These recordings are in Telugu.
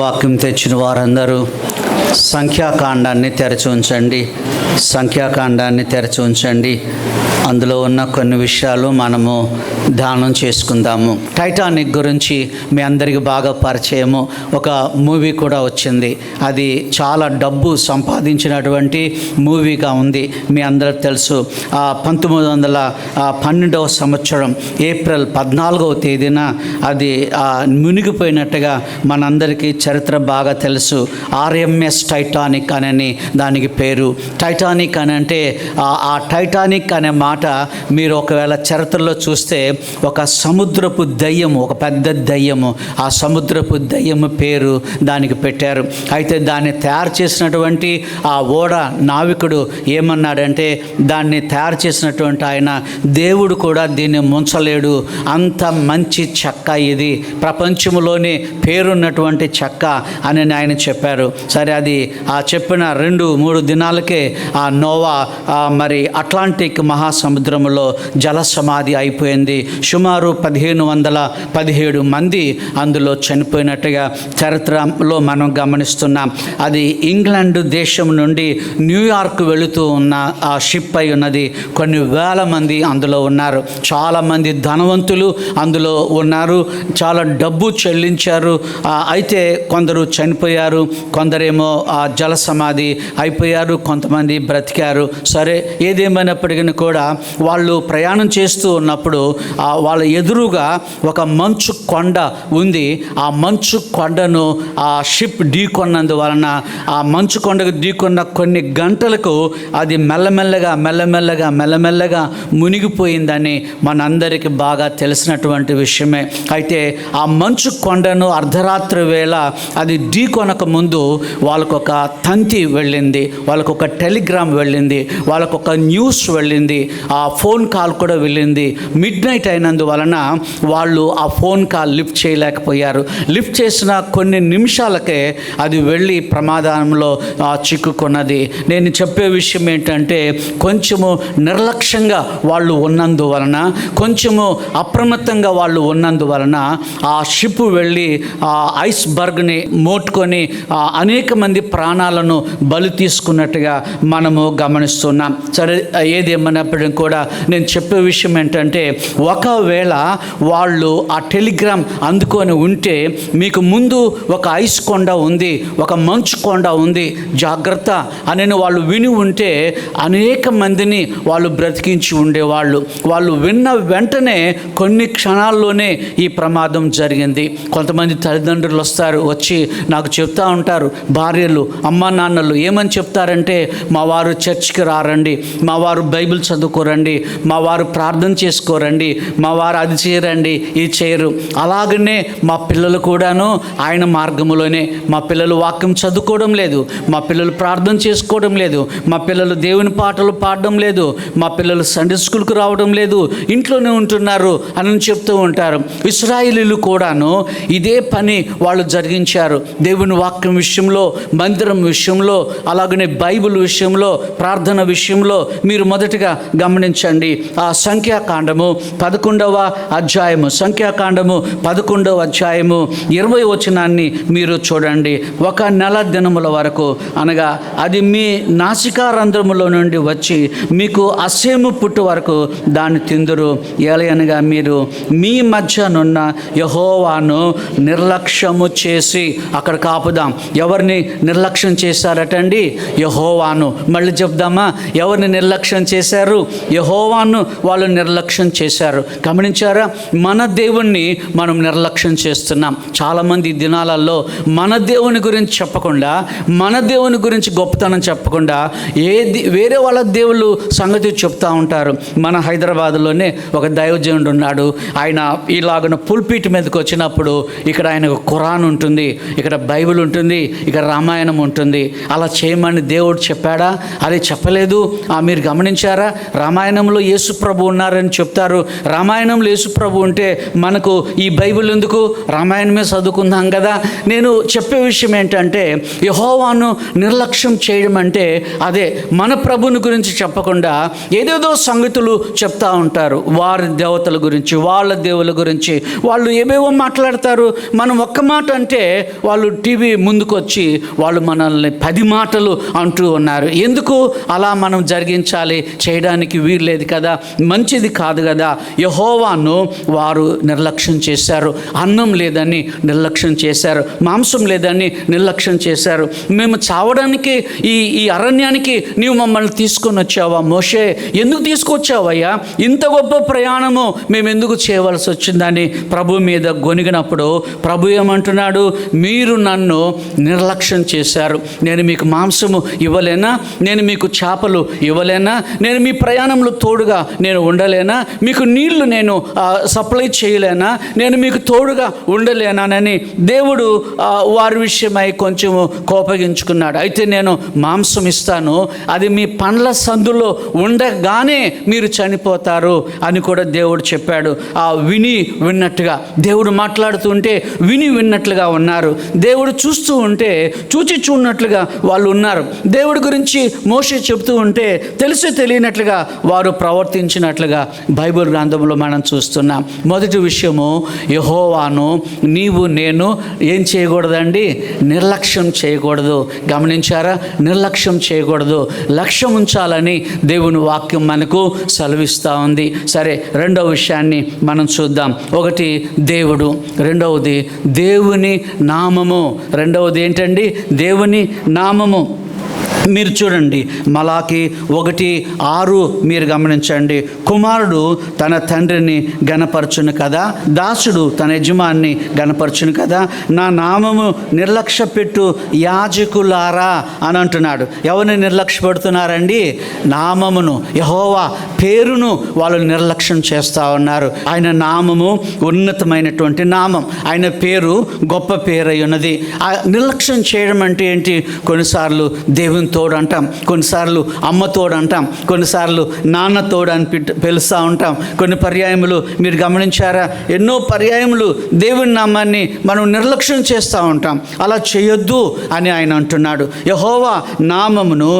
వాక్యం తెచ్చిన వారందరూ సంఖ్యాకాండాన్ని తెరచి ఉంచండి. సంఖ్యాకాండాన్ని తెరచి ఉంచండి. అందులో ఉన్న కొన్ని విషయాలు మనము ధ్యానం చేసుకుందాము. టైటానిక్ గురించి మీ అందరికీ బాగా పరిచయము. ఒక మూవీ కూడా వచ్చింది. అది చాలా డబ్బు సంపాదించినటువంటి మూవీగా ఉంది. మీ అందరికి తెలుసు. ఆ పంతొమ్మిది వందల పన్నెండవ సంవత్సరం ఏప్రిల్ పద్నాలుగవ తేదీన అది మునిగిపోయినట్టుగా మనందరికీ చరిత్ర బాగా తెలుసు. ఆర్ఎంఎస్ టైటానిక్ అని దానికి పేరు. టైటానిక్ అని అంటే ఆ- ఆ టైటానిక్ అనే మాట మీరు ఒకవేళ చరిత్రలో చూస్తే ఒక సముద్రపు దయ్యము ఒక పెద్ద దయ్యము ఆ సముద్రపు దయ్యము పేరు దానికి పెట్టారు. అయితే దాన్ని తయారు చేసినటువంటి ఆ ఓడ నావికుడు ఏమన్నాడంటే దాన్ని తయారు చేసినటువంటి ఆయన దేవుడు కూడా దీన్ని ముంచలేడు. అంత మంచి చెక్క ఇది. ప్రపంచంలోనే పేరున్నటువంటి చెక్క అని ఆయన చెప్పారు. సరే అది ఆ చెప్పిన రెండు మూడు దినాలకే ఆ నోవా మరి అట్లాంటిక్ మహా మహాసముద్రంలో జల సమాధి అయిపోయింది. సుమారు పదిహేను వందల పదిహేడు మంది అందులో చనిపోయినట్టుగా చరిత్రలో మనం గమనిస్తున్నాం. అది ఇంగ్లాండ్ దేశం నుండి న్యూయార్క్ వెళుతూ ఉన్న ఆ షిప్ అయి ఉన్నది. కొన్ని వేల మంది అందులో ఉన్నారు. చాలామంది ధనవంతులు అందులో ఉన్నారు. చాలా డబ్బు చెల్లించారు. అయితే కొందరు చనిపోయారు. కొందరేమో ఆ జల సమాధి అయిపోయారు. కొంతమంది బ్రతికారు. సరే ఏదేమైనప్పటికీ కూడా వాళ్ళు ప్రయాణం చేస్తూ ఉన్నప్పుడు వాళ్ళ ఎదురుగా ఒక మంచు కొండ ఉంది. ఆ మంచు కొండను ఆ షిప్ ఢీకొన్నందువలన ఆ మంచు కొండకు ఢీకొన్న కొన్ని గంటలకు అది మెల్లమెల్లగా మెల్లమెల్లగా మెల్లమెల్లగా మునిగిపోయిందని మనందరికీ బాగా తెలిసినటువంటి విషయమే. అయితే ఆ మంచు కొండను అర్ధరాత్రి వేళ అది ఢీకొనక ముందు వాళ్ళకొక తంతి వెళ్ళింది వాళ్ళకొక టెలిగ్రామ్ వెళ్ళింది వాళ్ళకొక న్యూస్ వెళ్ళింది ఆ ఫోన్ కాల్ కూడా వెళ్ళింది. మిడ్ నైట్ అయినందువలన వాళ్ళు ఆ ఫోన్ కాల్ లిఫ్ట్ చేయలేకపోయారు. లిఫ్ట్ చేసిన కొన్ని నిమిషాలకే అది వెళ్ళి ప్రమాదంలో చిక్కుకున్నది. నేను చెప్పే విషయం ఏంటంటే కొంచెము నిర్లక్ష్యంగా వాళ్ళు ఉన్నందువలన కొంచెము అప్రమత్తంగా వాళ్ళు ఉన్నందువలన ఆ షిప్ వెళ్ళి ఆ ఐస్ బర్గ్ని మోట్టుకొని అనేక మంది ప్రాణాలను బలి తీసుకున్నట్టుగా మనము గమనిస్తున్నాం. సరే ఏదేమైనా చెప్పడం కూడా నేను చెప్పే విషయం ఏంటంటే ఒకవేళ వాళ్ళు ఆ టెలిగ్రామ్ అందుకొని ఉంటే మీకు ముందు ఒక ఐస్ కొండ ఉంది ఒక మంచు కొండ ఉంది జాగ్రత్త అని వాళ్ళు విని ఉంటే అనేక మందిని వాళ్ళు బ్రతికించి ఉండేవాళ్ళు. వాళ్ళు విన్న వెంటనే కొన్ని క్షణాల్లోనే ఈ ప్రమాదం జరిగింది. కొంతమంది తల్లిదండ్రులు వస్తారు వచ్చి నాకు చెప్తా ఉంటారు భార్యలు అమ్మ నాన్నలు ఏమని చెప్తారంటే మా వారు చర్చ్కి రారండి మా వారు బైబిల్ చదువు చదువుకోరండి మా వారు ప్రార్థన చేసుకోరండి మా వారు అది చేయరండి ఇది చేయరు. అలాగనే మా పిల్లలు కూడాను ఆయన మార్గంలోనే మా పిల్లలు వాక్యం చదువుకోవడం లేదు మా పిల్లలు ప్రార్థన చేసుకోవడం లేదు మా పిల్లలు దేవుని పాటలు పాడడం లేదు మా పిల్లలు సండే స్కూల్కి రావడం లేదు ఇంట్లోనే ఉంటున్నారు అని చెప్తూ ఉంటారు. ఇస్రాయిలీలు కూడాను ఇదే పని వాళ్ళు జరిగించారు. దేవుని వాక్యం విషయంలో మందిరం విషయంలో అలాగనే బైబిల్ విషయంలో ప్రార్థన విషయంలో మీరు మొదటగా గమనించండి. ఆ సంఖ్యాకాండము పదకొండవ అధ్యాయము. సంఖ్యాకాండము పదకొండవ అధ్యాయము ఇరవై వచనాన్ని మీరు చూడండి. ఒక నెల దినముల వరకు అనగా అది మీ నాసికారంధ్రములో నుండి వచ్చి మీకు అసేము పుట్టు వరకు దాన్ని తిందురు. ఏలయనగా మీరు మీ మధ్యనున్న యహోవాను నిర్లక్ష్యము చేసి అక్కడ కాపుదాం. ఎవరిని నిర్లక్ష్యం చేశారటండి? యహోవాను. మళ్ళీ చెప్దామా? ఎవరిని నిర్లక్ష్యం చేశారు? యహోవాను వాళ్ళు నిర్లక్ష్యం చేశారు. గమనించారా? మన దేవుణ్ణి మనం నిర్లక్ష్యం చేస్తున్నాం. చాలామంది దినాలలో మన దేవుని గురించి చెప్పకుండా మన దేవుని గురించి గొప్పతనం చెప్పకుండా ఏది వేరే వాళ్ళ దేవుళ్ళు సంగతి చెప్తా ఉంటారు. మన హైదరాబాద్లోనే ఒక దైవజనుడు ఉన్నాడు. ఆయన ఇలాగన పుల్పీట్ మీదకి వచ్చినప్పుడు ఇక్కడ ఆయన ఖురాన్ ఉంటుంది ఇక్కడ బైబిల్ ఉంటుంది ఇక్కడ రామాయణం ఉంటుంది. అలా చేయమని దేవుడు చెప్పాడా? అది చెప్పలేదు. ఆ మీరు గమనించారా? రామాయణంలో యేసుప్రభు ఉన్నారని చెప్తారు. రామాయణంలో యేసుప్రభు ఉంటే మనకు ఈ బైబిల్ ఎందుకు? రామాయణమే చదువుకుందాం కదా. నేను చెప్పే విషయం ఏంటంటే యహోవాను నిర్లక్ష్యం చేయడం అంటే అదే మన ప్రభుని గురించి చెప్పకుండా ఏదేదో సంగతులు చెప్తా ఉంటారు. వారి దేవతల గురించి వాళ్ళ దేవుల గురించి. వాళ్ళు ఏవేవో మాట్లాడతారు. మనం ఒక్క మాట అంటే వాళ్ళు టీవీ ముందుకు వచ్చి వాళ్ళు మనల్ని పది మాటలు అంటూ ఉన్నారు. ఎందుకు? అలా మనం జరిగించాలి చేయడానికి వీల్లేదు కదా మంచిది కాదు కదా. యహోవాను వారు నిర్లక్ష్యం చేశారు. అన్నం లేదని నిర్లక్ష్యం చేశారు. మాంసం లేదని నిర్లక్ష్యం చేశారు. మేము చావడానికి ఈ ఈ అరణ్యానికి నీవు మమ్మల్ని తీసుకొని వచ్చావా మోషే? ఎందుకు తీసుకొచ్చావయ్యా? ఇంత గొప్ప ప్రయాణము మేము ఎందుకు చేయవలసి వచ్చిందని ప్రభు మీద గొనిగినప్పుడు ప్రభు ఏమంటున్నాడు? మీరు నన్ను నిర్లక్ష్యం చేశారు. నేను మీకు మాంసము ఇవ్వలేనా? నేను మీకు చేపలు ఇవ్వలేనా? నేను మీ ప్రయాణంలో తోడుగా నేను ఉండలేనా? మీకు నీళ్ళు నేను సప్లై చేయలేనా? నేను మీకు తోడుగా ఉండలేనానని దేవుడు వారి విషయమై కొంచెం కోపగించుకున్నాడు. అయితే నేను మాంసం ఇస్తాను అది మీ పండ్ల సందులో ఉండగానే మీరు చనిపోతారు అని కూడా దేవుడు చెప్పాడు. ఆ విని విన్నట్టుగా. దేవుడు మాట్లాడుతుంటే విని విన్నట్లుగా ఉన్నారు. దేవుడు చూస్తూ ఉంటే చూచి చూడనట్లుగా వాళ్ళు ఉన్నారు. దేవుడి గురించి మోసే చెప్తూ ఉంటే తెలిసి తెలియనట్లుగా వారు ప్రవర్తించినట్లుగా బైబిల్ గ్రంథంలో మనం చూస్తున్నాం. మొదటి విషయము యహోవాను నీవు నేను ఏం చేయకూడదండి? నిర్లక్ష్యం చేయకూడదు. గమనించారా? నిర్లక్ష్యం చేయకూడదు. లక్ష్యం ఉంచాలని దేవుని వాక్యం మనకు సెలవిస్తూ ఉంది. సరే రెండవ విషయాన్ని మనం చూద్దాం. ఒకటి దేవుడు. రెండవది దేవుని నామము. రెండవది ఏంటండి? దేవుని నామము. మీరు చూడండి మలాకి ఒకటి ఆరు మీరు గమనించండి. కుమారుడు తన తండ్రిని గనపరచును కదా? దాసుడు తన యజమాన్ని గనపరచును కదా? నా నామము నిర్లక్ష్య పెట్టు యాజకులారా అని అంటున్నాడు. ఎవరిని నిర్లక్ష్య పెడుతున్నారండి నామమును యహోవా పేరును వాళ్ళు నిర్లక్ష్యం చేస్తూ ఉన్నారు. ఆయన నామము ఉన్నతమైనటువంటి నామం. ఆయన పేరు గొప్ప పేరు అయి ఉన్నది. ఆ నిర్లక్ష్యం చేయడం అంటే ఏంటి? కొన్నిసార్లు దేవునితో తోడు అంటాం కొన్నిసార్లు అమ్మ తోడు అంటాం కొన్నిసార్లు నాన్న తోడు అని పిలుస్తూ ఉంటాం. కొన్ని పర్యాయములు మీరు గమనించారా? ఎన్నో పర్యాయములు దేవుని నామాన్ని మనం నిర్లక్ష్యం చేస్తూ ఉంటాం. అలా చేయొద్దు అని ఆయన అంటున్నాడు. యహోవా నామమును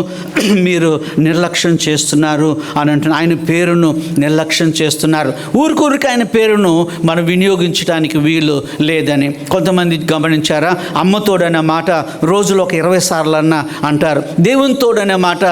మీరు నిర్లక్ష్యం చేస్తున్నారు అని అంటున్నారు ఆయన పేరును నిర్లక్ష్యం చేస్తున్నారు. ఊరికూరికి ఆయన పేరును మనం వినియోగించడానికి వీలు లేదని కొంతమంది గమనించారా? అమ్మతోడనే మాట రోజులో ఒక ఇరవై సార్లు అన్న అంటారు. దేవుని తోడనే మాట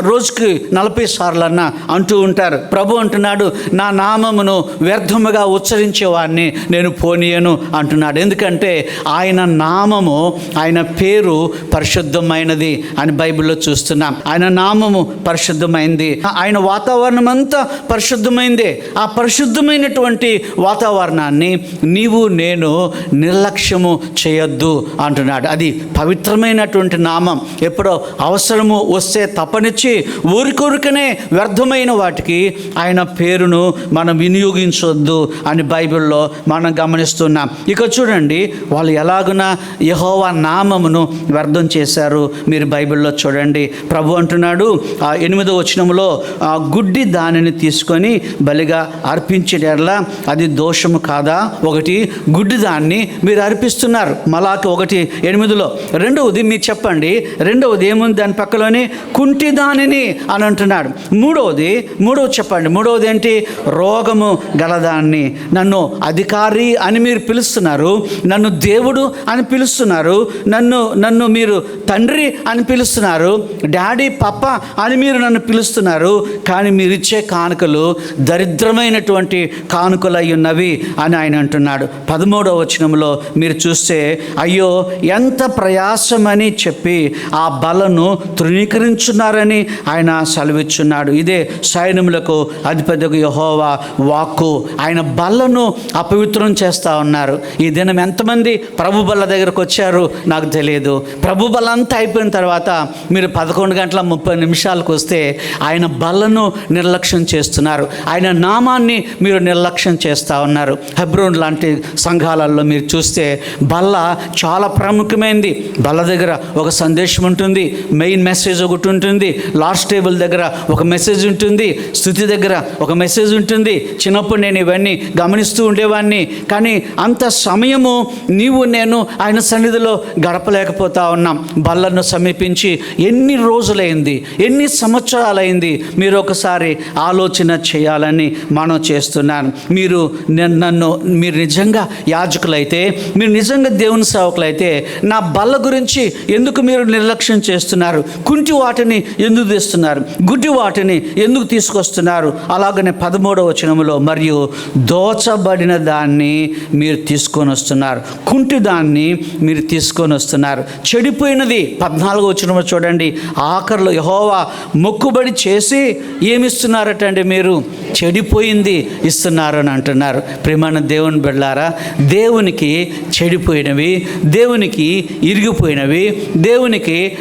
రోజుకి నలభై సార్లన్నా అంటూ ఉంటారు. ప్రభు అంటున్నాడు నా నామమును వ్యర్థముగా ఉచ్చరించేవాడిని నేను పోనీయను అంటున్నాడు. ఎందుకంటే ఆయన నామము ఆయన పేరు పరిశుద్ధమైనది అని బైబిల్లో చూస్తున్నాం. ఆయన నామము పరిశుద్ధమైంది. ఆయన వాతావరణం అంతా పరిశుద్ధమైందే. ఆ పరిశుద్ధమైనటువంటి వాతావరణాన్ని నీవు నేను నిర్లక్ష్యము చేయొద్దు అంటున్నాడు. అది పవిత్రమైనటువంటి నామం. ఎప్పుడో అవసరము వస్తే తప్పనిచ్చి ఊరికొరికనే వ్యర్థమైన వాటికి ఆయన పేరును మనం వినియోగించొద్దు అని బైబిల్లో మనం గమనిస్తున్నాం. ఇక చూడండి వాళ్ళు ఎలాగున యహోవా నామమును వ్యర్థం చేశారు మీరు బైబిల్లో చూడండి. ప్రభు అంటున్నాడు ఆ ఎనిమిదో వచనంలో ఆ గుడ్డి దానిని తీసుకొని బలిగా అర్పించేటట్లా అది దోషము కాదా? ఒకటి గుడ్డి దాన్ని మీరు అర్పిస్తున్నారు. మలాకి ఒకటి ఎనిమిదిలో. రెండవది మీరు చెప్పండి రెండవది ఏముంది? దాని పక్కలోని కుంటి దానిని అని అంటున్నాడు. మూడవది మూడవది చెప్పండి. మూడవది ఏంటి? రోగము గలదాన్ని. నన్ను అధికారి అని మీరు పిలుస్తున్నారు. నన్ను దేవుడు అని పిలుస్తున్నారు. నన్ను నన్ను మీరు తండ్రి అని పిలుస్తున్నారు. డాడీ పప్ప అని మీరు నన్ను పిలుస్తున్నారు. కానీ మీరు ఇచ్చే కానుకలు దరిద్రమైనటువంటి కానుకలు అయి ఉన్నవి అని ఆయన అంటున్నాడు. పదమూడవ వచనంలో మీరు చూస్తే అయ్యో ఎంత ప్రయాసమని చెప్పి ఆ బలను తృణీకరించున్నారని ఆయన సెలవిచ్చున్నాడు. ఇదే సైన్యములకు అధిపతికు యహోవా వాక్కు. ఆయన బల్లను అపవిత్రం చేస్తూ ఉన్నారు. ఈ దినం ఎంతమంది ప్రభు బల్ల దగ్గరకు వచ్చారు నాకు తెలియదు. ప్రభు బల్ల అంతా అయిపోయిన తర్వాత మీరు పదకొండు గంటల ముప్పై నిమిషాలకు వస్తే ఆయన బల్లను నిర్లక్ష్యం చేస్తున్నారు. ఆయన నామాన్ని మీరు నిర్లక్ష్యం చేస్తూ ఉన్నారు. హెబ్రోన్ లాంటి సంఘాలలో మీరు చూస్తే బల్ల చాలా ప్రాముఖ్యమైంది. బల్ల దగ్గర ఒక సందేశం ఉంటుంది. మెయిన్ మెసేజ్ ఒకటి ఉంటుంది. లాస్ట్ టేబుల్ దగ్గర ఒక మెసేజ్ ఉంటుంది. స్థుతి దగ్గర ఒక మెసేజ్ ఉంటుంది. చిన్నప్పుడు నేను ఇవన్నీ గమనిస్తూ ఉండేవాడిని కానీ అంత సమయము నీవు నేను ఆయన సన్నిధిలో గడపలేకపోతా ఉన్నాం. బల్లను సమీపించి ఎన్ని రోజులైంది? ఎన్ని సంవత్సరాలైంది? మీరు ఒకసారి ఆలోచన చేయాలని మనం చేస్తున్నాను. మీరు నన్ను- మీరు నిజంగా యాజకులైతే మీరు నిజంగా దేవుని సేవకులైతే నా బల్ల గురించి ఎందుకు మీరు నిర్లక్ష్యం చేస్తున్నారు? కుంటి వాటిని ఎందుకు తీస్తున్నారు? గుడ్డి వాటిని ఎందుకు తీసుకొస్తున్నారు? అలాగనే పదమూడవ వచనములో మరియు దోచబడిన దాన్ని మీరు తీసుకొని వస్తున్నారు. కుంటి దాన్ని మీరు తీసుకొని వస్తున్నారు. చెడిపోయినది. పద్నాలుగో వచనము చూడండి. ఆఖరిలో యహోవా మొక్కుబడి చేసి ఏమిస్తున్నారటండి మీరు? చెడిపోయింది ఇస్తున్నారు అని అంటున్నారు. ప్రేమాన దేవుని బిడ్డారా దేవునికి చెడిపోయినవి దేవునికి ఇరిగిపోయినవి దేవునికి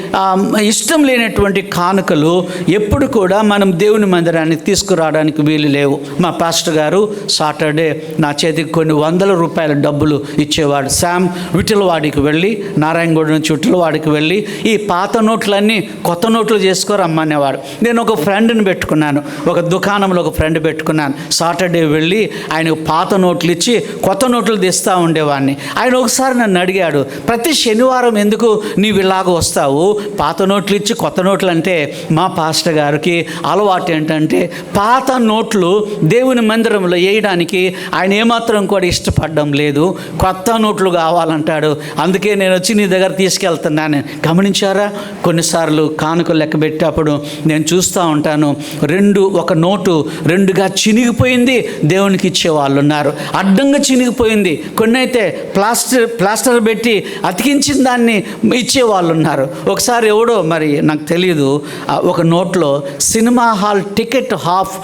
ఇష్టం లేనటువంటి కానుకలు ఎప్పుడు కూడా మనం దేవుని మందిరాన్ని తీసుకురావడానికి వీలు లేవు. మా పాస్టర్ గారు సాటర్డే నా చేతికి కొన్ని వందల రూపాయల డబ్బులు ఇచ్చేవాడు. శామ్ విఠలవాడికి వెళ్ళి నారాయణగూడ నుంచి విఠలవాడికి వెళ్ళి ఈ పాత నోట్లన్నీ కొత్త నోట్లు చేసుకోరమ్మనేవాడు నేను ఒక ఫ్రెండ్ని పెట్టుకున్నాను. ఒక దుకాణంలో ఒక ఫ్రెండ్ పెట్టుకున్నాను. సాటర్డే వెళ్ళి ఆయనకు పాత నోట్లు ఇచ్చి కొత్త నోట్లు తెస్తూ ఉండేవాడిని. ఆయన ఒకసారి నన్ను అడిగాడు ప్రతి శనివారం ఎందుకు నీవు ఇలాగ వస్తావు? పాత నోట్లు ఇచ్చి కొత్త నోట్లు అంటే మా పాస్టర్ గారికి అలవాటు ఏంటంటే పాత నోట్లు దేవుని మందిరంలో వేయడానికి ఆయన ఏమాత్రం కూడా ఇష్టపడడం లేదు. కొత్త నోట్లు కావాలంటాడు. అందుకే నేను వచ్చి నీ దగ్గర తీసుకెళ్తున్నాను. గమనించారా? కొన్నిసార్లు కానుకలు లెక్క పెట్టేటప్పుడు నేను చూస్తూ ఉంటాను. రెండు ఒక నోటు రెండుగా చినిగిపోయింది. దేవునికి ఇచ్చే వాళ్ళు ఉన్నారు. అడ్డంగా చినిగిపోయింది. కొన్ని అయితే ప్లాస్టర్ ప్లాస్టర్ పెట్టి అతికించిన దాన్ని ఇచ్చే వాళ్ళు ఉన్నారు. ఒకసారి ఎవడో మరి నాకు తెలియదు ఒక నోట్లో సినిమా హాల్ టికెట్ హాఫ్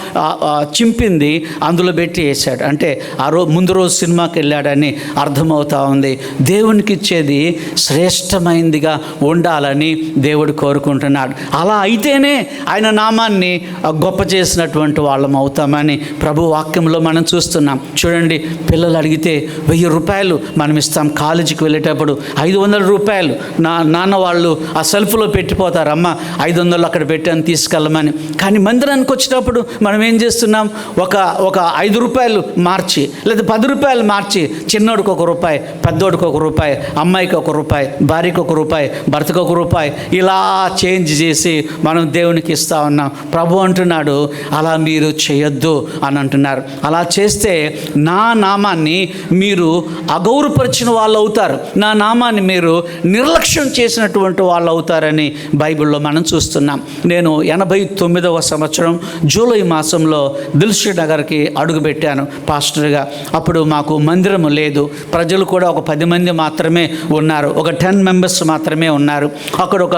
చింపింది అందులో పెట్టి వేశాడు. అంటే ఆ రోజు ముందు రోజు సినిమాకి వెళ్ళాడని అర్థమవుతా ఉంది. దేవునికి ఇచ్చేది శ్రేష్టమైందిగా ఉండాలని దేవుడు కోరుకుంటున్నాడు. అలా అయితేనే ఆయన నామాన్ని గొప్ప చేసినటువంటి వాళ్ళం అవుతామని ప్రభు వాక్యంలో మనం చూస్తున్నాం. చూడండి పిల్లలు అడిగితే వెయ్యి రూపాయలు మనం ఇస్తాం. కాలేజీకి వెళ్ళేటప్పుడు ఐదు వందల రూపాయలు. నా నాన్న వాళ్ళు ఆ సెల్ఫ్లో పెట్టిపోతారు అమ్మ ఐదు వందలు అక్కడ పెట్టాను తీసుకెళ్ళమని. కానీ మందిరానికి వచ్చేటప్పుడు మనం ఏం చేస్తున్నాం? ఒక ఒక ఐదు రూపాయలు మార్చి లేదా పది రూపాయలు మార్చి చిన్నోడికి ఒక రూపాయి పెద్దోడికి ఒక రూపాయి అమ్మాయికి ఒక రూపాయి భార్యకి ఒక రూపాయి భర్తకు ఒక రూపాయి ఇలా చేంజ్ చేసి మనం దేవునికి ఇస్తా ఉన్నాం. ప్రభు అంటున్నాడు అలా మీరు చేయొద్దు అని అంటున్నారు. అలా చేస్తే నా నామాన్ని మీరు అగౌరవపరిచిన వాళ్ళు అవుతారు. నా నామాన్ని మీరు నిర్లక్ష్యం చేసినటువంటి వాళ్ళు అవుతారని బైబిల్లో మనం చూస్తున్నాం. నేను ఎనభై తొమ్మిదవ సంవత్సరం జూలై మాసంలో దిల్షి నగర్కి అడుగుపెట్టాను పాస్టర్గా. అప్పుడు మాకు మందిరం లేదు. ప్రజలు కూడా ఒక పది మంది మాత్రమే ఉన్నారు. ఒక టెన్ మెంబర్స్ మాత్రమే ఉన్నారు. అక్కడ ఒక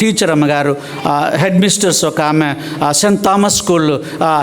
టీచర్ అమ్మగారు హెడ్ మిస్టర్స్ ఒక ఆమె saint Thomas school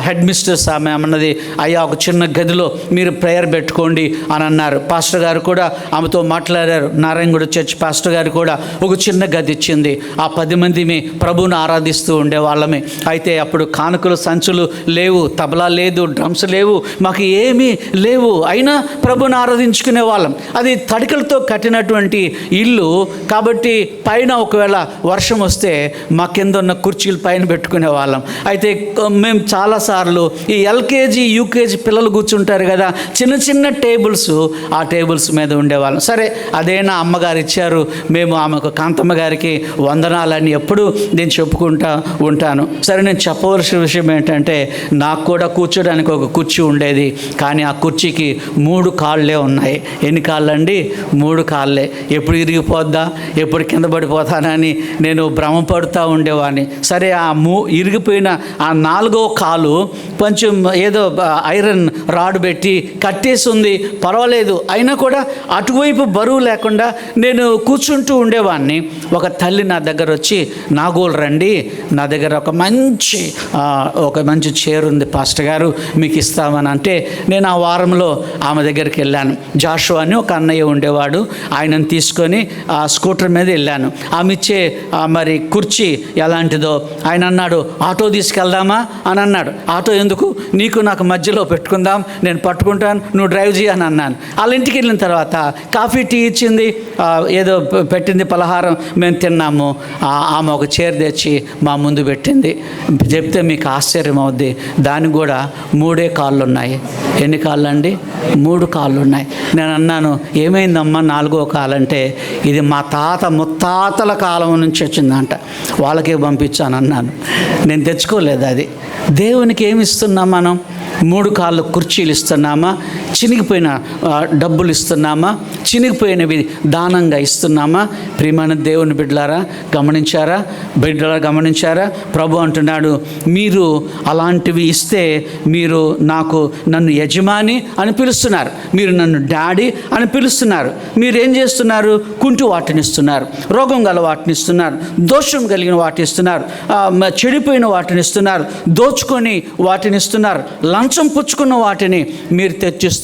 head mistress ఆమె అన్నది అయ్యా ఒక చిన్న గదిలో మీరు ప్రేయర్ పెట్టుకోండి అని అన్నారు. పాస్టర్ గారు కూడా ఆమెతో మాట్లాడారు. నారాయణగూడ చర్చ్ పాస్టర్ గారు కూడా ఒక చిన్న గది ఇచ్చింది. ఆ పది మంది మీ ప్రభువును ఆరాధిస్తూ ఉండేవాళ్ళమే. అయితే అప్పుడు కానుకలు సంచులు లేవు తబలా లేదు డ్రమ్స్ లేవు మాకు ఏమీ లేవు. అయినా ప్రభుని ఆరాధించుకునే వాళ్ళం. అది తడికలతో కట్టినటువంటి ఇల్లు. కాబట్టి పైన ఒకవేళ వర్షం వస్తే మా కింద ఉన్న కుర్చీలు పైన పెట్టుకునే వాళ్ళం. అయితే మేము చాలాసార్లు ఈ ఎల్కేజీ యూకేజీ పిల్లలు కూర్చుంటారు కదా చిన్న చిన్న టేబుల్స్ ఆ టేబుల్స్ మీద ఉండేవాళ్ళం. సరే అదే నా అమ్మగారు ఇచ్చారు. మేము ఆమెకు కాంతమ్మ గారికి వందనాలని ఎప్పుడు నేను చెప్పుకుంటా ఉంటాను. సరే నేను చెప్పవలసిన విషయం ఏంటంటే నాకు కూడా కూర్చోడానికి ఒక కుర్చీ ఉండేది. కానీ ఆ కుర్చీకి మూడు కాళ్ళే ఉన్నాయి. ఎన్ని కాళ్ళండి? మూడు కాళ్ళే. ఎప్పుడు ఇరిగిపోద్దా? ఎప్పుడు కింద పడిపోతానని నేను భ్రమపడుతూ ఉండేవాడిని. సరే ఆ మూ ఇరిగిపోయిన ఆ నాలుగో కాలు కొంచెం ఏదో ఐరన్ రాడ్ పెట్టి కట్టేసి ఉంది పర్వాలేదు. అయినా కూడా అటువైపు బరువు లేకుండా నేను కూర్చుంటూ ఉండేవాడిని. ఒక తల్లి నా దగ్గర వచ్చి నాగోలు రండి. నా దగ్గర ఒక మంచి ఒక మంచి చైర్ ఉంది పాస్టర్ గారు మీకు ఇస్తామని. అంటే నేను ఆ వారంలో ఆమె దగ్గరికి వెళ్ళాను. జాషు అని ఒక అన్నయ్య ఉండేవాడు. ఆయనను తీసుకొని ఆ స్కూటర్ మీద వెళ్ళాను. ఆమె ఇచ్చే మరి కుర్చీ ఎలాంటిదో ఆయన అన్నాడు ఆటో తీసుకెళ్దామా? అని అన్నాడు. ఆటో ఎందుకు? నీకు నాకు మధ్యలో పెట్టుకుందాం. నేను పట్టుకుంటాను. నువ్వు డ్రైవ్ చేయని అన్నాను. వాళ్ళ ఇంటికి వెళ్ళిన తర్వాత కాఫీ టీ ఇచ్చింది. ఏదో పెట్టింది పలహారం. మేము తిన్నాము. వచ్చాము ఆమె ఒక చీర తెచ్చి మా ముందు పెట్టింది. చెప్తే మీకు ఆశ్చర్యం అవుద్ది. దానికి కూడా మూడే కాళ్ళు ఉన్నాయి ఎన్ని కాళ్ళు అండి మూడు కాళ్ళు ఉన్నాయి నేను అన్నాను ఏమైందమ్మా నాలుగో కాలు అంటే ఇది మా తాత ముత్తాతల కాలం నుంచి వచ్చిందంట. వాళ్ళకే పంపించాను అన్నాను. నేను తెచ్చుకోలేదు అది. దేవునికి ఏమి ఇస్తున్నాం మనం? మూడు కాళ్ళు కుర్చీలు ఇస్తున్నామా? చినిగిపోయిన డబ్బులు ఇస్తున్నామా? చినిగిపోయినవి దానంగా ఇస్తున్నామా? ప్రియమైన దేవుని బిడ్డలారా గమనించారా? బిడ్డలారా గమనించారా? ప్రభు అంటున్నాడు మీరు అలాంటివి ఇస్తే మీరు నాకు నన్ను యజమాని అని పిలుస్తున్నారు. మీరు నన్ను డాడీ అని పిలుస్తున్నారు. మీరేం చేస్తున్నారు? కుంటు వాటిని ఇస్తున్నారు. రోగం గల వాటిని ఇస్తున్నారు. దోషం కలిగిన వాటిని ఇస్తున్నారు. చెడిపోయిన వాటిని ఇస్తున్నారు. దోచుకొని వాటిని ఇస్తున్నారు. లంచం పుచ్చుకున్న వాటిని మీరు తెచ్చిస్తున్నారు.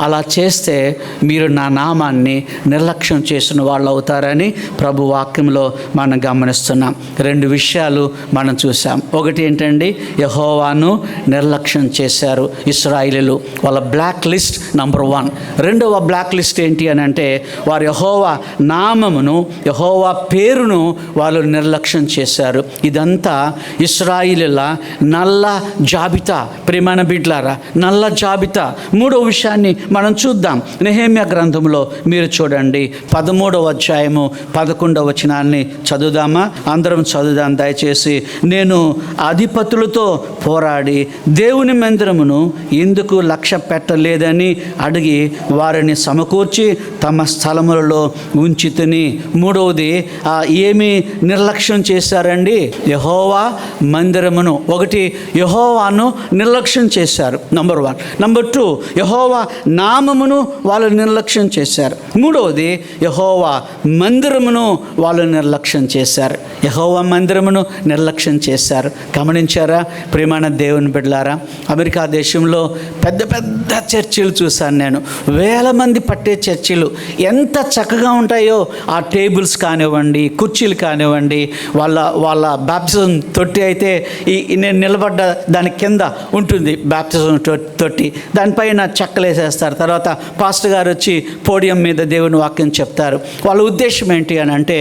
అలా చేస్తే మీరు నా నామాన్ని నిర్లక్ష్యం చేసిన వాళ్ళు అవుతారని ప్రభు వాక్యంలో మనం గమనిస్తున్నాం. రెండు విషయాలు మనం చూసాం. ఒకటి ఏంటండి? యహోవాను నిర్లక్ష్యం చేశారు ఇస్రాయిలీలు. వాళ్ళ బ్లాక్ లిస్ట్ నంబర్ వన్ రెండవ బ్లాక్ లిస్ట్ ఏంటి అని అంటే వారు యహోవా నామమును యహోవా పేరును వాళ్ళు నిర్లక్ష్యం చేశారు. ఇదంతా ఇస్రాయిలీల నల్ల జాబితా. ప్రేమాన బిడ్లారా నల్ల జాబితా. మూడు మూడో విషయాన్ని మనం చూద్దాం. నెహేమ్య గ్రంథంలో మీరు చూడండి. పదమూడవ అధ్యాయము పదకొండవ వచనాన్ని చదువుదామా? అందరం చదువుదాం. దయచేసి నేను అధిపతులతో పోరాడి దేవుని మందిరమును ఎందుకు లక్ష్య పెట్టలేదని అడిగి వారిని సమకూర్చి తమ స్థలములలో ఉంచి తిని. మూడవది ఏమి నిర్లక్ష్యం చేశారండి? యహోవా మందిరమును. ఒకటి యహోవాను నిర్లక్ష్యం చేశారు. నంబర్ వన్ నంబర్ టూ యహోవా నామమును వాళ్ళు నిర్లక్ష్యం చేశారు. మూడవది యహోవా మందిరమును వాళ్ళు నిర్లక్ష్యం చేశారు. యహోవా మందిరమును నిర్లక్ష్యం చేశారు. గమనించారా? ప్రేమాన దేవుని బిడ్డలారా అమెరికా దేశంలో పెద్ద పెద్ద చర్చిలు చూశాను నేను. వేల మంది పట్టే చర్చిలు ఎంత చక్కగా ఉంటాయో ఆ టేబుల్స్ కానివ్వండి కుర్చీలు కానివ్వండి వాళ్ళ వాళ్ళ బ్యాప్టిజం తొట్టి అయితే ఈ నేను నిలబడ్డ దాని కింద ఉంటుంది బ్యాప్టిజం తొ- తొట్టి. దానిపైన చెక్కలేసేస్తారు. తర్వాత పాస్టర్ గారు వచ్చి పోడియం మీద దేవుని వాక్యం చెప్తారు. వాళ్ళ ఉద్దేశం ఏంటి అని అంటే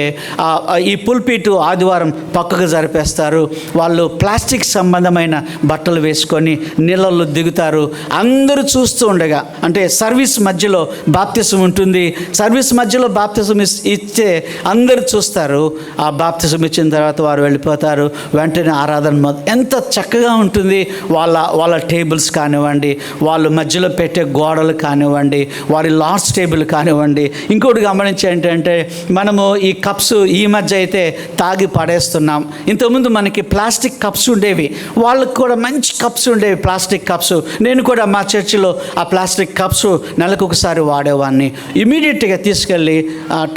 ఈ పుల్పీటు ఆదివారం పక్కకు జరిపేస్తారు. వాళ్ళు ప్లాస్టిక్ సంబంధమైన బట్టలు వేసుకొని నీళ్ళల్లో దిగుతారు. అందరూ చూస్తూ ఉండగా అంటే సర్వీస్ మధ్యలో బాప్తిసం ఉంటుంది. సర్వీస్ మధ్యలో బాప్తిసం ఇచ్చే అందరూ చూస్తారు. ఆ బాప్తిసం ఇచ్చిన తర్వాత వారు వెళ్ళిపోతారు. వెంటనే ఆరాధన ఎంత చక్కగా ఉంటుంది. వాళ్ళ వాళ్ళ టేబుల్స్ కానివ్వండి వాళ్ళు మధ్యలో పెట్టే గోడలు కానివ్వండి వారి లాస్ట్ టేబుల్ కానివ్వండి ఇంకోటి గమనించి ఏంటంటే మనము ఈ కప్స్ ఈ మధ్య అయితే తాగి పడేస్తున్నాం. ఇంతకుముందు మనకి ప్లాస్టిక్ కప్స్ ఉండేవి. వాళ్ళకి కూడా మంచి కప్స్ ఉండేవి ప్లాస్టిక్ కప్స్. నేను కూడా మా చర్చిలో ఆ ప్లాస్టిక్ కప్స్ నెలకు ఒకసారి వాడేవాడిని ఇమీడియట్గా తీసుకెళ్ళి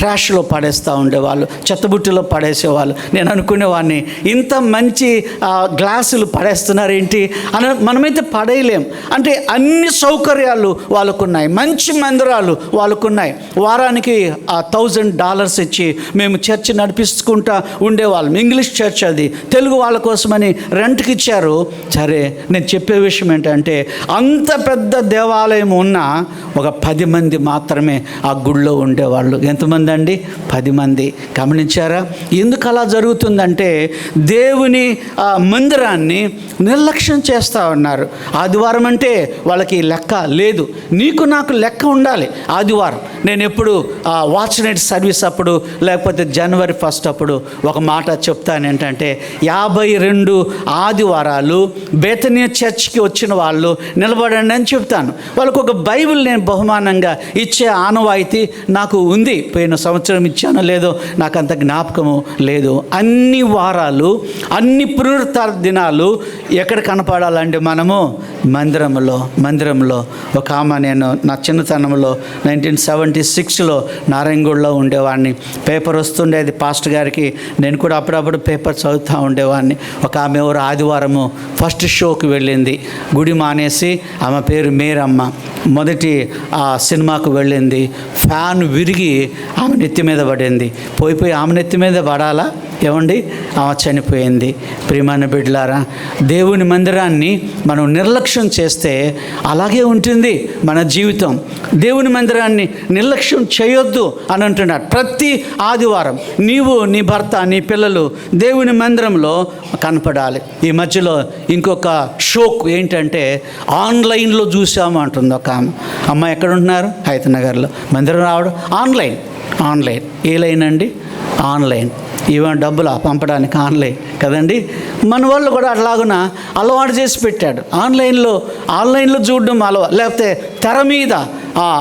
ట్రాష్లో పడేస్తూ ఉండేవాళ్ళు చెత్తబుట్టిలో పడేసేవాళ్ళు. నేను అనుకునేవాడిని ఇంత మంచి గ్లాసులు పడేస్తున్నారు ఏంటి అని మనమైతే పడేయలేం. అంటే అన్ని సౌకర్యాలు వాళ్ళకున్నాయి. మంచి మందిరాలు వాళ్ళకున్నాయి. వారానికి ఆ థౌజండ్ డాలర్స్ ఇచ్చి మేము చర్చ్ నడిపిస్తుకుంటా ఉండేవాళ్ళం. ఇంగ్లీష్ చర్చ్ అది. తెలుగు వాళ్ళ కోసమని రెంట్కి ఇచ్చారు. సరే నేను చెప్పే విషయం ఏంటంటే అంత పెద్ద దేవాలయం ఉన్న ఒక పది మంది మాత్రమే ఆ గుడిలో ఉండేవాళ్ళు. ఎంతమంది అండి? పది మంది. గమనించారా? ఎందుకు అలా జరుగుతుందంటే దేవుని ఆ, మందిరాన్ని నిర్లక్ష్యం చేస్తూ ఉన్నారు. ఆదివారం అంటే వాళ్ళకి లెక్క లేదు. నీకు నాకు లెక్క ఉండాలి ఆదివారం. నేను ఎప్పుడు వాచ్నైట్ వాచ్ నైట్ సర్వీస్ అప్పుడు లేకపోతే జనవరి ఫస్ట్ అప్పుడు ఒక మాట చెప్తాను ఏంటంటే యాభై రెండు ఆదివారాలు బేతనీయ చర్చ్కి వచ్చిన వాళ్ళు నిలబడండి అని చెప్తాను. వాళ్ళకు ఒక బైబిల్ నేను బహుమానంగా ఇచ్చే ఆనవాయితీ నాకు ఉంది. పోయిన సంవత్సరం ఇచ్చానో లేదో నాకు అంత జ్ఞాపకము లేదు. అన్ని వారాలు అన్ని పునరుత్థ దినాలు ఎక్కడ కనపడాలంటే మనము? మందిరంలో మందిరంలో. ఒక ఆమె నేను నా చిన్నతనంలో నైన్టీన్ సెవెంటీ సిక్స్లో నారాయణగూడలో ఉండేవాడిని. పేపర్ వస్తుండేది పాస్ట్ గారికి. నేను కూడా అప్పుడప్పుడు పేపర్ చదువుతూ ఉండేవాడిని. ఒక ఆమె ఎవరు ఆదివారము ఫస్ట్ షోకి వెళ్ళింది. గుడి మానేసి ఆమె పేరు మేరమ్మ. మొదటి ఆ సినిమాకు వెళ్ళింది. ఫ్యాన్ విరిగి ఆమె నెత్తి మీద పడింది. పోయి పోయి ఆమె నెత్తి మీద పడాలా? ఏమండి? ఆమె చనిపోయింది. ప్రియమైన బిడ్డలారా దేవుని మందిరాన్ని మనం నిర్లక్ష్యం చేస్తే అలాగే ఉంటుంది మన జీవితం. దేవుని మందిరాన్ని నిర్లక్ష్యం చేయొద్దు అని అంటున్నాడు. ప్రతి ఆదివారం నీవు నీ భర్త నీ పిల్లలు దేవుని మందిరంలో కనపడాలి. ఈ మధ్యలో ఇంకొక షోక్ ఏంటంటే ఆన్లైన్లో చూసాము అంటుంది ఒక ఆమె. అమ్మ ఎక్కడ ఉంటున్నారు? హైతనగర్లో. మందిరం రావడం ఆన్లైన్. ఆన్లైన్. ఏ లైన్ అండి? ఆన్లైన్. ఈవెన్ డబ్బులా పంపడానికి ఆన్లైన్. కదండి? మన వాళ్ళు కూడా అట్లాగున అలవాటు చేసి పెట్టాడు. ఆన్లైన్లో ఆన్లైన్లో చూడడం అలవా లేకపోతే తెర మీద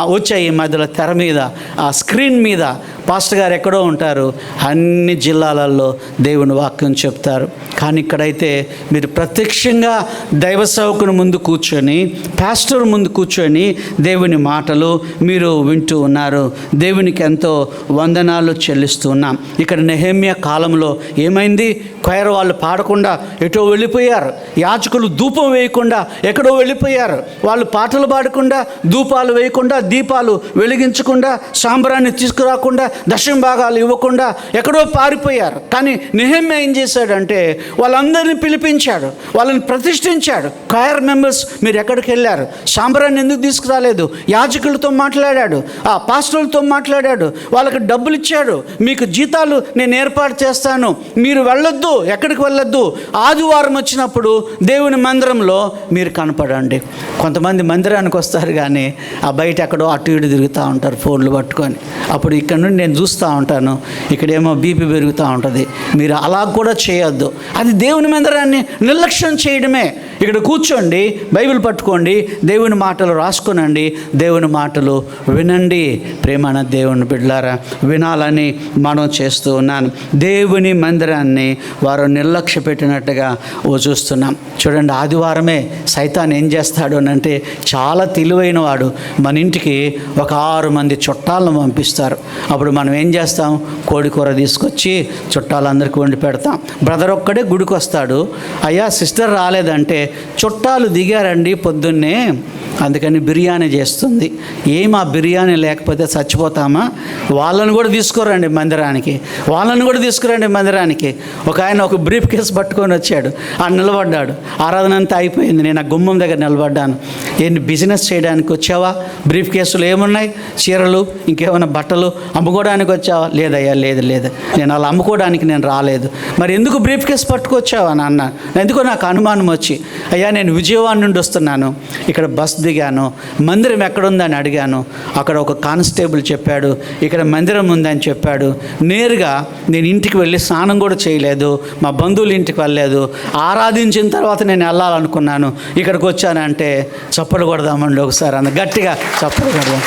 వచ్చాయి ఈ మధ్యలో తెర మీద ఆ స్క్రీన్ మీద పాస్టర్ గారు ఎక్కడో ఉంటారు అన్ని జిల్లాలలో దేవుని వాక్యం చెప్తారు. కానీ ఇక్కడైతే మీరు ప్రత్యక్షంగా దైవ సేవకుని ముందు కూర్చొని పాస్టర్ ముందు కూర్చొని దేవుని మాటలు మీరు వింటూ ఉన్నారు. దేవునికి ఎంతో వందనాలు చెల్లిస్తూ ఉన్నాం. ఇక్కడ నెహమ్య కాలంలో ఏమైంది? క్వైర్ వాళ్ళు పాడకుండా ఎటో వెళ్ళిపోయారు. యాచకులు ధూపం వేయకుండా ఎక్కడో వెళ్ళిపోయారు. వాళ్ళు పాటలు పాడకుండా ధూపాలు వేయకుండా దీపాలు వెలిగించకుండా సాంబ్రాన్ని తీసుకురాకుండా దశమ భాగాలు ఇవ్వకుండా ఎక్కడో పారిపోయారు. కానీ నిహమ్య ఏం చేశాడంటే వాళ్ళందరినీ పిలిపించాడు. వాళ్ళని ప్రతిష్ఠించాడు. కాయర్ మెంబర్స్ మీరు ఎక్కడికి వెళ్ళారు? సాంబ్రాన్ని ఎందుకు తీసుకురాలేదు? యాజకులతో మాట్లాడాడు. ఆ పాస్టర్లతో మాట్లాడాడు. వాళ్ళకి డబ్బులు ఇచ్చాడు. మీకు జీతాలు నేను ఏర్పాటు చేస్తాను. మీరు వెళ్ళొద్దు ఎక్కడికి వెళ్ళొద్దు. ఆదివారం వచ్చినప్పుడు దేవుని మందిరంలో మీరు కనపడండి. కొంతమంది మందిరానికి వస్తారు కానీ ఆ బయట ఎక్కడో అటు ఇటు తిరుగుతూ ఉంటారు ఫోన్లు పట్టుకొని. అప్పుడు ఇక్కడ నుండి నేను చూస్తూ ఉంటాను. ఇక్కడేమో బీపీ పెరుగుతూ ఉంటుంది. మీరు అలా కూడా చేయొద్దు. అది దేవుని మందిరాన్ని నిర్లక్ష్యం చేయడమే. ఇక్కడ కూర్చోండి బైబిల్ పట్టుకోండి దేవుని మాటలు రాసుకునండి దేవుని మాటలు వినండి. ప్రేమన దేవుని బిడ్డారా వినాలని మనం చేస్తూ ఉన్నాను దేవుని మందిరాన్ని వారు నిర్లక్ష్య పెట్టినట్టుగా ఓ చూస్తున్నాం. చూడండి ఆదివారమే సైతాన్ ఏం చేస్తాడు అని అంటే చాలా తెలివైన వాడు మన ఇంటికి ఒక ఆరు మంది చుట్టాలను పంపిస్తారు. అప్పుడు మనం ఏం చేస్తాం? కోడి కూర తీసుకొచ్చి చుట్టాలందరికీ వండి పెడతాం. బ్రదర్ ఒక్కడే గుడికి వస్తాడు అయ్యా సిస్టర్ రాలేదంటే చుట్టాలు దిగారండి పొద్దున్నే. అందుకని బిర్యానీ చేస్తుంది. ఏం ఆ బిర్యానీ లేకపోతే చచ్చిపోతామా? వాళ్ళని కూడా తీసుకురండి మందిరానికి. వాళ్ళని కూడా తీసుకురండి మందిరానికి. ఒక ఆయన ఒక బ్రీఫ్ కేసు పట్టుకొని వచ్చాడు. ఆ నిలబడ్డాడు. ఆరాధన అంతా అయిపోయింది. నేను ఆ గుమ్మం దగ్గర నిలబడ్డాను. ఏంటి బిజినెస్ చేయడానికి వచ్చావా? బ్రీఫ్ కేసులు ఏమున్నాయి? చీరలు ఇంకేమైనా బట్టలు అమ్ముకోవడానికి వచ్చావా? లేదయ్యా లేదు లేదు. నేను అలా అమ్ముకోవడానికి నేను రాలేదు. మరి ఎందుకు బ్రీఫ్ కేసు పట్టుకొచ్చావా నాన్న? ఎందుకో నాకు అనుమానం వచ్చి. అయ్యా నేను విజయవాడ నుండి వస్తున్నాను. ఇక్కడ బస్ దిగాను. మందిరం ఎక్కడుందని అడిగాను. అక్కడ ఒక కానిస్టేబుల్ చెప్పాడు. ఇక్కడ మందిరం ఉందని చెప్పాడు. నేరుగా నేను ఇంటికి వెళ్ళి స్నానం కూడా చేయలేదు. మా బంధువులు ఇంటికి వెళ్ళలేదు. ఆరాధించిన తర్వాత నేను వెళ్ళాలనుకున్నాను. ఇక్కడికి వచ్చానంటే చప్పలు కొడదామండి ఒకసారి అంత గట్టిగా చప్పలు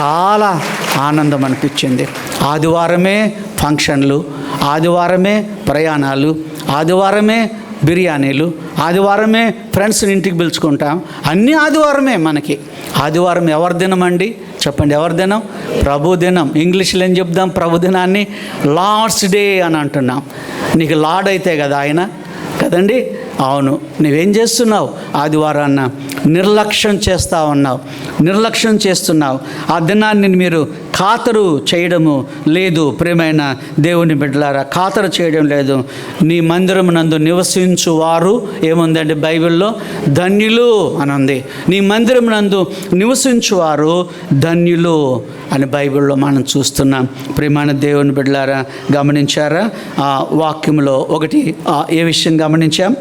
చాలా ఆనందం అనిపించింది. ఆదివారమే ఫంక్షన్లు ఆదివారమే ప్రయాణాలు ఆదివారమే బిర్యానీలు ఆదివారమే ఫ్రెండ్స్ని ఇంటికి పిలుచుకుంటాం. అన్నీ ఆదివారమే మనకి. ఆదివారం ఎవరి దినం అండి? చెప్పండి ఎవరి దినం? ప్రభు దినం. ఇంగ్లీష్లో ఏం చెప్దాం? ప్రభు దినాన్ని? లార్డ్స్ డే అని అంటున్నాం. నీకు లార్డ్ అయితే కదా ఆయన? కదండి? అవును. నువ్వేం చేస్తున్నావు? ఆదివారాన్న నిర్లక్ష్యం చేస్తూ ఉన్నావు నిర్లక్ష్యం చేస్తున్నావు. ఆ దినాన్ని మీరు ఖాతరు చేయడము లేదు ప్రేమైన దేవుని బిడ్డలారా ఖాతరు చేయడం లేదు. నీ మందిరం నందు నివసించు వారు ఏముందండి బైబిల్లో? ధన్యులు అని ఉంది. నీ మందిరం నందు నివసించువారు ధన్యులు అని బైబిల్లో మనం చూస్తున్నాం. ప్రేమైన దేవుని బిడ్డలారా గమనించారా? ఆ వాక్యంలో ఒకటి ఏ విషయం గమనించాం?